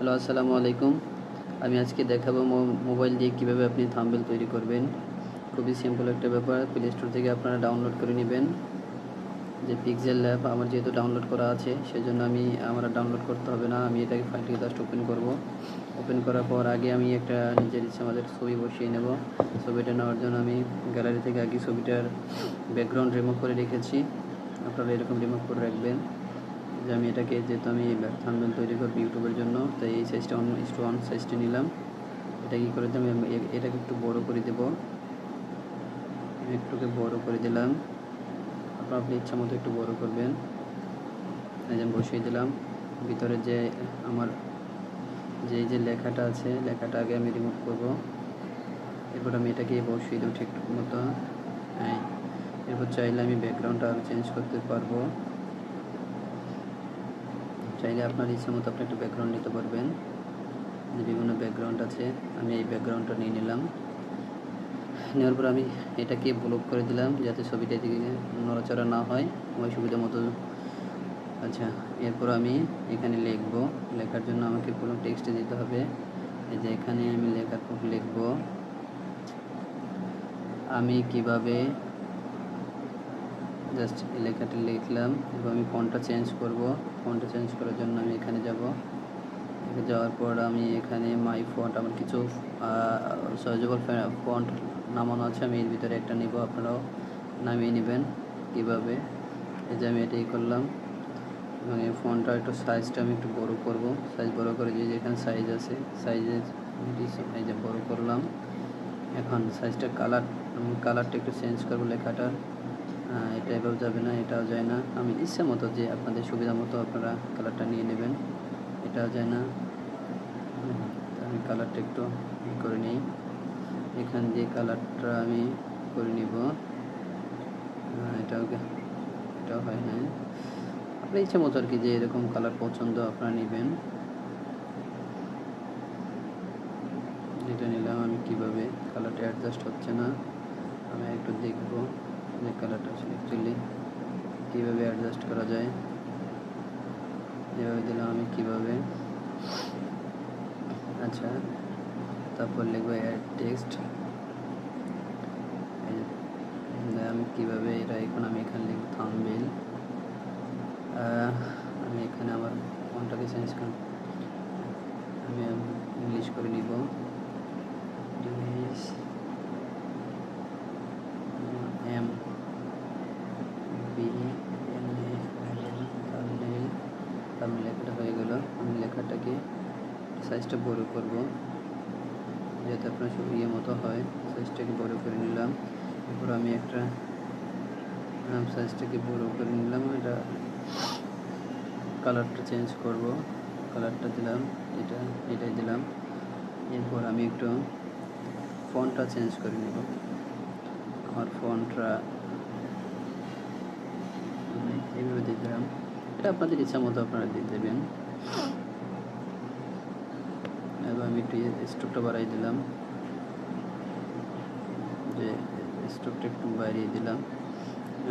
Hello, আসসালামু আলাইকুম। আমি আজকে দেখাবো মোবাইল দিয়ে কীভাবে আপনি থাম্বেল তৈরি করবেন। খুবই সিম্পল একটা ব্যাপার। প্লে স্টোর থেকে আপনারা ডাউনলোড করে নেবেন। যে পিক্সেল ল্যাব আমার যেহেতু ডাউনলোড করা আছে, সেজন্য আমি আমার ডাউনলোড করতে হবে না। আমি এটাকে ফাইলটিকে জাস্ট ওপেন করব। ওপেন করার পর আগে আমি একটা নিজের ইচ্ছে আমাদের ছবি বসিয়ে নেব। ছবিটা নেওয়ার জন্য আমি গ্যালারি থেকে আগে ছবিটার ব্যাকগ্রাউন্ড রিমুভ করে রেখেছি। আপনারা এরকম রিমুভ করে রাখবেন। যে আমি এটাকে, যেহেতু আমি থাম্বনেল তৈরি করব ইউটিউবের জন্য তাই এই সাইজটা অন একটু অন সাইজটা নিলাম। এটা কী করে দিলাম? এটাকে একটু বড় করে দেবো। একটুকে বড় করে দিলাম। আপনার আপনি ইচ্ছা মতো একটু বড় করবেন। আমি বসিয়ে দিলাম। ভিতরে যে আমার, যে যে লেখাটা আছে, লেখাটা আগে আমি রিমুভ করব। এরপর আমি এটাকে বসিয়ে দেবো ঠিক মতো। হ্যাঁ। এরপর চাইলে আমি ব্যাকগ্রাউন্ডটা আরও চেঞ্জ করতে পারব। চাইলে আপনার ইচ্ছা মতো আপনি একটা ব্যাকগ্রাউন্ড নিতে পারবেন। যে বিভিন্ন ব্যাকগ্রাউন্ড আছে, আমি এই ব্যাকগ্রাউন্ডটা নিয়ে নিলাম। নেওয়ার পর আমি এটাকে ব্লক করে দিলাম, যাতে ছবিটা এদিকে নড়াচড়া না হয়, আমার সুবিধা মতো। আচ্ছা এরপর আমি এখানে লিখব। লেখার জন্য আমাকে কোনো টেক্সট দিতে হবে। এই যে এখানে আমি লেখার লিখব, আমি কীভাবে জাস্ট লেখাটি লিখলাম এবং আমি ফোনটা চেঞ্জ করব। ফোনটা চেঞ্জ করার জন্য আমি এখানে যাব। এখানে যাওয়ার পর আমি এখানে মাই ফন্ট আমার কিছু সহজবল ফন্ট নামানো আছে, আমি এর ভিতরে একটা নিব, আপনারাও নামিয়ে নেবেন কীভাবে এই যে আমি এটাই করলাম। এবং এই ফোনটা একটু সাইজটা আমি একটু বড় করব। সাইজ বড় করে যে যেখানে সাইজ আছে সাইজের এই যে বড় করলাম। এখন সাইজটা কালার কালারটা একটু চেঞ্জ করব লেখাটার। এটা এভাবে যাবে না, এটাও যায় না। আমি ইচ্ছে মতো যে আপনাদের সুবিধা মতো আপনারা কালারটা নিয়ে নেবেন, এটাও যায় না। আমি কালারটা একটু করে নিই। এখান দিয়ে কালারটা আমি করে নিব। এটাও এটাও হয় না আপনার ইচ্ছে মতো আর কি যে এরকম কালার পছন্দ আপনারা নেবেন। এটা নিলাম আমি কীভাবে কালারটা অ্যাডজাস্ট হচ্ছে না। আমি একটু দেখব। যে কালারটা আসলে অ্যাকচুয়ালি কীভাবে অ্যাডজাস্ট করা যায়, এভাবে দিলাম আমি কীভাবে। আচ্ছা তারপর লিখব অ্যাড টেক্সট আমি কীভাবে এটা এখন আমি এখানে লিখব থাম্বেল আমি এখানে আমার ফোনটাকে চেঞ্জ করি আমি ইংলিশ করে নিব। English M B N A thumbnail thumbnail লেখাটা হয়ে গেল আমি লেখাটাকে সাইজটা বড় করব। যাতে আপনার ইয়ে মতো হয় সাইজটাকে বড় করে নিলাম। এরপর আমি একটা সাইজটাকে বড় করে নিলাম। এটা কালারটা চেঞ্জ করব। কালারটা দিলাম, এটা, এটাই দিলাম। এরপর আমি একটু ফন্টটা চেঞ্জ করে নেব। আমার ফন্টটা এইভাবে দিয়ে দিলাম। এটা আপনাদের ইচ্ছা মতো আপনারা দিয়ে দেবেন। আমি একটু স্টোকটা বাড়াই দিলাম। যে স্টোভটা একটু বাড়িয়ে দিলাম।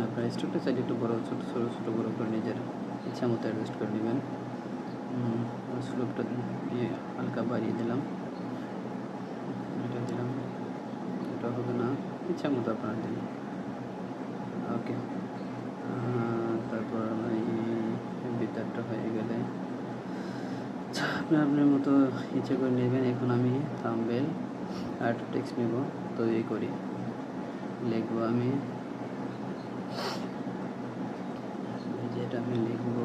আপনার স্টোকটা চাইলে একটু বড়, ছোটো ছোটো ছোটো বড়ো করে নিজের ইচ্ছা মতো অ্যাডজাস্ট করে নেবেন। স্লোপটা দিয়ে হালকা বাড়িয়ে দিলাম। এটা দিলাম। এটা হবে না। ইচ্ছা মতো আপনারা দিন। ওকে তারপর এই ভিতরটা হয়ে গেলে আচ্ছা, আপনি আপনার মতো ইচ্ছে করে নেবেন, এখন আমি থাম্বেল আর টেক্সট নেব তৈরি করি। লিখব আমি। যেটা আমি লিখব,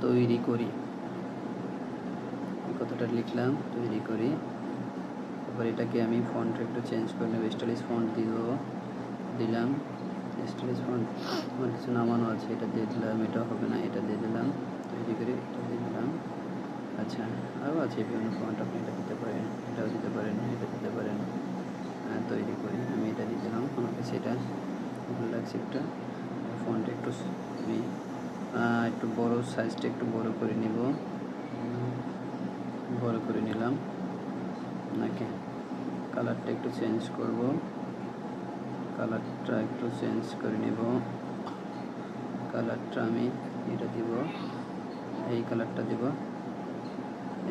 তৈরি করি। কথাটা লিখলাম, তৈরি করি। তারপর এটাকে আমি ফন্ট একটু চেঞ্জ করে নেব স্টাইলিশ ফন্ট দিব, দিলাম। স্টাইলিশ ফন্ট আমার কিছু নামানো আছে, এটা দিয়ে দিলাম, এটা হবে না, এটা দিয়ে দিলাম, তৈরি করে, এটা দিয়ে দিলাম। আচ্ছা আরও আছে বিভিন্ন ফন্ট আপনি এটা দিতে পারেন, এটাও দিতে পারেন, এটা দিতে পারেন। তৈরি করি, আমি এটা দিয়ে দিলাম, আমার কাছে এটা ভালো লাগছে একটা ফন্ট একটু একটু বড় সাইজটা একটু বড় করে নিব। বড় করে নিলাম। নাকি কালারটা একটু চেঞ্জ করব। কালারটা একটু চেঞ্জ করে নেব। কালারটা আমি এটা দিব, এই কালারটা দিব।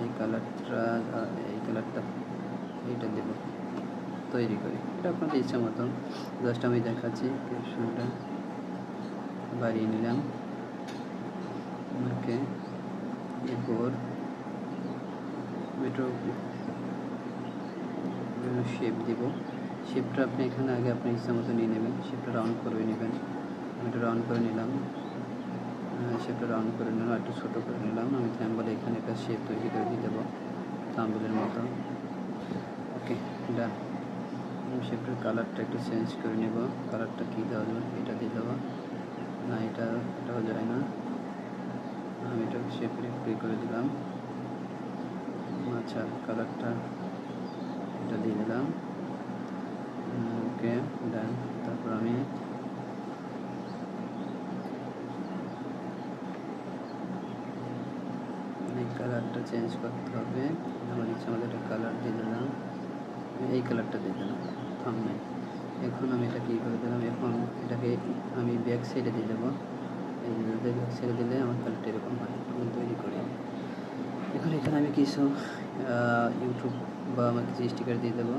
এই কালারটা এই কালারটা এইটা দেব, তৈরি করি। এটা আপনাদের ইচ্ছা মতন। জাস্ট আমি দেখাচ্ছি ক্যাপশনটা বাড়িয়ে নিলাম। ওকে, এরপর এটাও শেপ দিব। শেপটা আপনি এখানে আগে আপনি ইচ্ছা মতো নিয়ে নেবেন। শেপটা রাউন্ড করে নেবেন। আমি এটা রাউন্ড করে নিলাম। শেপটা রাউন্ড করে নিলাম, একটু ছোটো করে নিলাম। আমি থ্যাম্বলে এখানে একটা শেপ তৈরি করে দিয়ে দেবো থাম্বলের মতো। ওকে ডান শেপটার কালারটা একটু চেঞ্জ করে নেব। কালারটা কী দেওয়া যাবে এটা দিয়ে দেবো। না, এটা এটাও যায় না। আমি এটা শেপের একটু করে দিলাম। আচ্ছা কালারটা এটা দিয়ে দিলাম। ওকে ডান তারপর আমি এই কালারটা চেঞ্জ করতে হবে। আমার ইচ্ছা আমাদের একটা কালার দিয়ে দিলাম। এই কালারটা দিয়ে দিলাম। থামনে এখন আমি এটা কী করে দিলাম। এখন এটাকে আমি ব্যাক সাইডে দিয়ে দেবো। এই ব্যাক সাইডে দিলে আমার কালারটা এরকম হয়। আমি তৈরি করি। এখন এখানে আমি কিছু ইউটিউব বা আমার কিছু স্টিকার দিয়ে দেবো।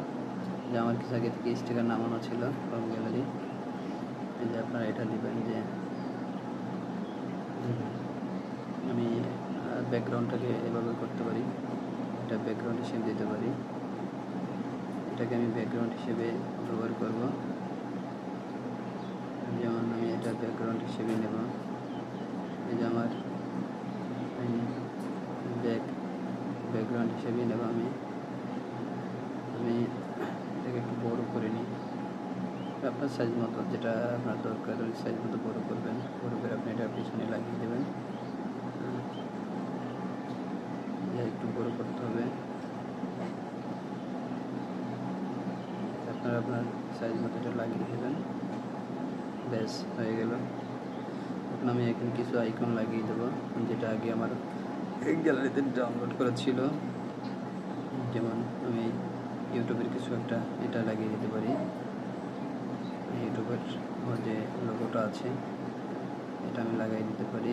যে আমার কিছু আগে থেকে স্টিকার নামানো ছিল ফ্রম গ্যালারি যে আপনারা এটা দেবেন যে, আমি ব্যাকগ্রাউন্ডটাকে এভাবে করতে পারি। এটা ব্যাকগ্রাউন্ড হিসেবে দিতে পারি। এটাকে আমি ব্যাকগ্রাউন্ড হিসেবে ব্যবহার করব। যেমন আমি এটা ব্যাকগ্রাউন্ড হিসেবে নেব। এই যে আমার ব্যাক ব্যাকগ্রাউন্ড হিসেবে নেব আমি। আমি এটাকে একটু বড় করে নিই। আপনার সাইজ মতো, যেটা আপনার দরকার, ওই সাইজ মতো বড় করবেন। বড় করে আপনি এটা পিছনে লাগিয়ে দেবেন একটু বড় করতে হবে। আপনারা আপনার সাইজ মতো এটা লাগিয়ে দেবেন। ব্যাস, হয়ে গেল। এখন আমি এখন কিছু আইকন লাগিয়ে দেবো, যেটা আগে আমার গ্যালারিতে ডাউনলোড করা ছিল। যেমন আমি ইউটিউবের কিছু একটা এটা লাগিয়ে দিতে পারি। ইউটিউবের যে লোগোটা আছে, এটা আমি লাগাই দিতে পারি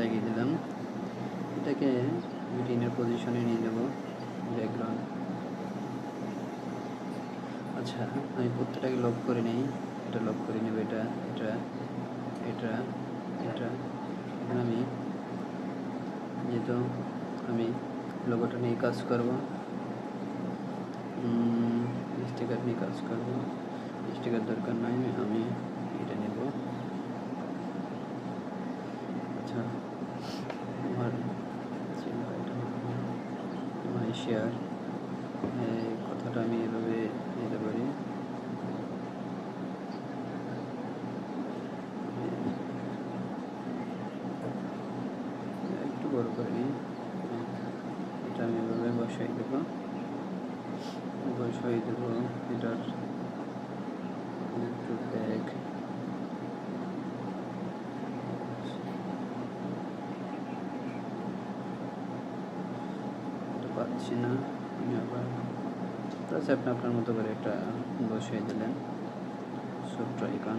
লাগিয়ে দিলাম এটাকে গ্রিনের পজিশনে নিয়ে নেব ব্যাকগ্রাউন্ড আচ্ছা আমি প্রত্যেকটাকে লক করে নিই। এটা লক করে নেব, এটা এটা এটা এটা। এখন আমি যেহেতু আমি লোগোটা নিয়ে কাজ করব স্টিকার নিয়ে কাজ করব। স্টিকার দরকার নাই, আমি এটা নেব আচ্ছা আমার মাই শেয়ার এই কথাটা আমি এভাবে নিতে পারি। একটু বড় করি এটা আমি এভাবে বসাই দেবো। বসাই দেবো, এটার একটু ব্যাগ পাচ্ছি না। আমি আবার প্লাস আপনি আপনার মতো করে একটা বসিয়ে দিলেন। ছোট্ট আইকন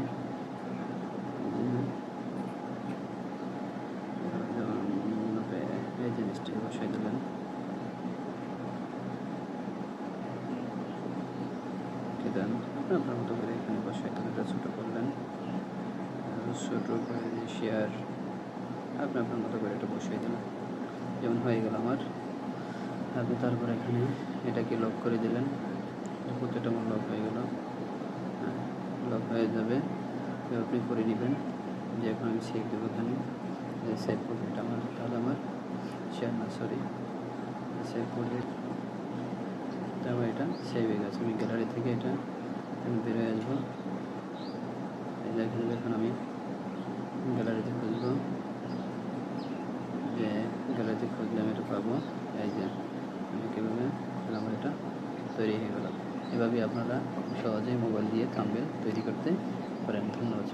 এই জিনিসটি বসিয়ে দিলেন। দেন আপনি আপনার মতো করে এখানে বসিয়ে দিলেন, এটা ছোটো করলেন। ছোটো করে শেয়ার আপনি আপনার মতো করে এটা বসিয়ে দিলেন। যেমন হয়ে গেল আমার। আপনি তারপর এখানে এটাকে লক করে দিলেন। প্রত্যেকটা আমার লক হয়ে গেল। লক হয়ে যাবে। আপনি করে নেবেন। যে এখন আমি সেভ দেবো এখানে। সেভ করবে এটা আমার, তাহলে আমার শেয়ার না সরি সেভ করবে। তারপর এটা সেভ হয়ে গেছে। আমি গ্যালারি থেকে এটা আমি বেরোয় আসব। এই দেখেন যখন আমি গ্যালারিতে খুঁজবো যে খুঁজলে আমি এটা পাবো এই যে, আমি কীভাবে আমার এটা, তৈরি হয়ে গেল। এভাবে আপনারা সহজেই মোবাইল দিয়ে থাম্বেল তৈরি করতে পারেন। ধন্যবাদ